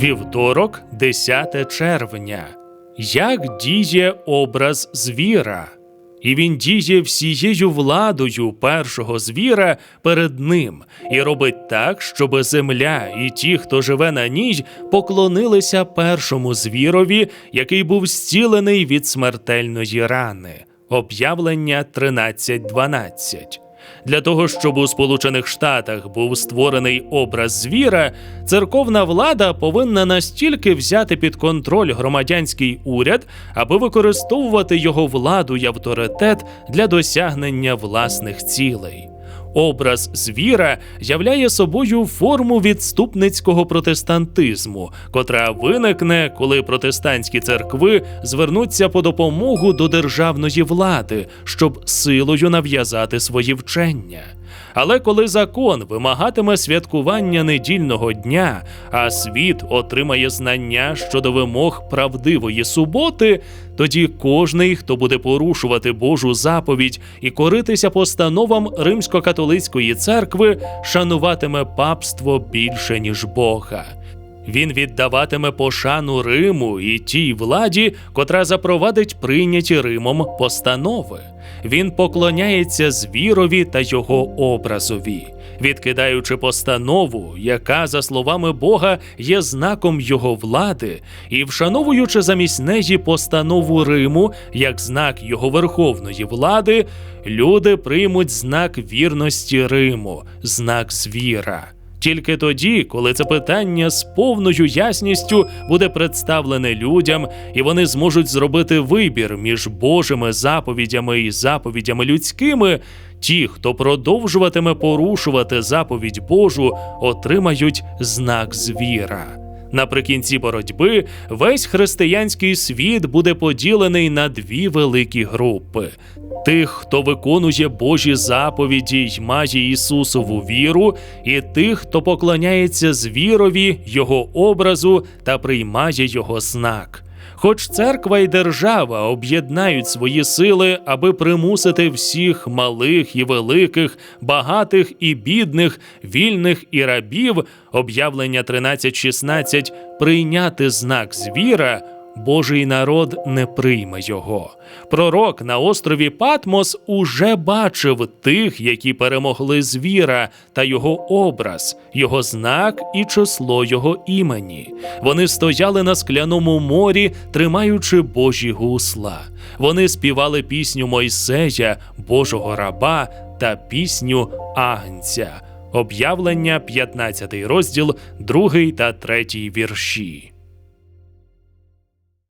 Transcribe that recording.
Вівторок, 10 червня. Як діє образ звіра? І він діє всією владою першого звіра перед ним і робить так, щоб земля і ті, хто живе на ній, поклонилися першому звірові, який був зцілений від смертельної рани. Об'явлення 13.12. Для того, щоб у Сполучених Штатах був створений образ звіра, церковна влада повинна настільки взяти під контроль громадянський уряд, аби використовувати його владу й авторитет для досягнення власних цілей. Образ звіра являє собою форму відступницького протестантизму, котра виникне, коли протестантські церкви звернуться по допомогу до державної влади, щоб силою нав'язати свої вчення. Але коли закон вимагатиме святкування недільного дня, а світ отримає знання щодо вимог правдивої суботи, тоді кожний, хто буде порушувати Божу заповідь і коритися постановам римсько-католицької церкви, шануватиме папство більше ніж Бога. Він віддаватиме пошану Риму і тій владі, котра запровадить прийняті Римом постанови. Він поклоняється звірові та його образові, відкидаючи постанову, яка, за словами Бога, є знаком його влади, і вшановуючи замість неї постанову Риму як знак його верховної влади, люди приймуть знак вірності Риму, знак звіра. Тільки тоді, коли це питання з повною ясністю буде представлене людям, і вони зможуть зробити вибір між Божими заповідями і заповідями людськими, ті, хто продовжуватиме порушувати заповідь Божу, отримають знак звіра. Наприкінці боротьби весь християнський світ буде поділений на дві великі групи: тих, хто виконує Божі заповіді й має Ісусову віру, і тих, хто поклоняється звірові, Його образу та приймає Його знак. Хоч церква і держава об'єднають свої сили, аби примусити всіх малих і великих, багатих і бідних, вільних і рабів, об'явлення 13.16, прийняти знак звіра. Божий народ не прийме його. Пророк на острові Патмос уже бачив тих, які перемогли звіра та його образ, його знак і число його імені. Вони стояли на скляному морі, тримаючи Божі гусла. Вони співали пісню Мойсея, Божого раба та пісню Агнця. Об'явлення, 15 розділ, 2 та 3 вірші.